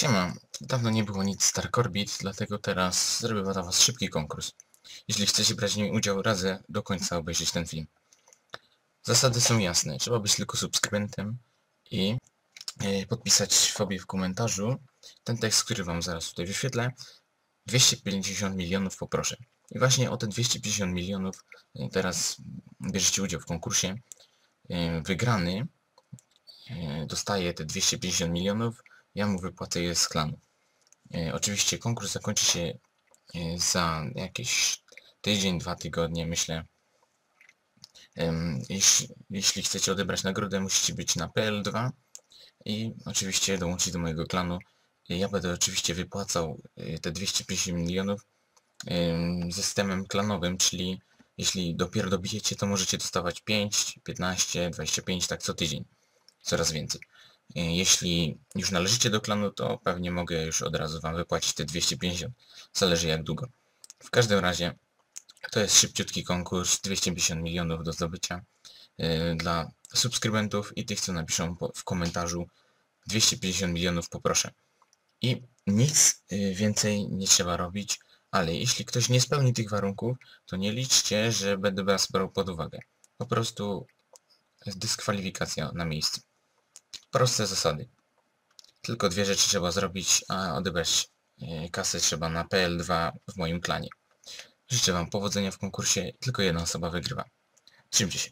Siema, dawno nie było nic Star Corbit, dlatego teraz zrobię dla was szybki konkurs. Jeśli chcecie brać w nim udział, radzę do końca obejrzeć ten film. Zasady są jasne, trzeba być tylko subskrybentem i e, podpisać sobie w komentarzu ten tekst, który wam zaraz tutaj wyświetlę. 250 milionów poproszę. I właśnie o te 250 milionów e, teraz bierzecie udział w konkursie. E, wygrany dostaje te 250 milionów ja mu wypłacę je z klanu. E, oczywiście konkurs zakończy się e, za jakieś tydzień, dwa tygodnie, myślę. Em, jeśli, jeśli chcecie odebrać nagrodę, musicie być na PL2 i oczywiście dołączyć do mojego klanu. E, Ja będę oczywiście wypłacał e, te 250 milionów em, systemem klanowym, czyli jeśli dopiero dobijecie, to możecie dostawać 5, 15, 25, tak co tydzień. Coraz więcej. E, Jeśli już należycie do klanu, to pewnie mogę już od razu wam wypłacić te 250. Zależy jak długo. W każdym razie to jest szybciutki konkurs, 250 milionów do zdobycia e, dla subskrybentów i tych, co napiszą w komentarzu 250 milionów poproszę. I nic e, więcej nie trzeba robić, ale jeśli ktoś nie spełni tych warunków, to nie liczcie, że będę was brał pod uwagę. Po prostu dyskwalifikacja na miejscu. Proste zasady. Tylko dwie rzeczy trzeba zrobić, a odebrać e, kasę trzeba na PL2 w moim klanie. Życzę Wam powodzenia w konkursie, tylko jedna osoba wygrywa. Trzymcie się.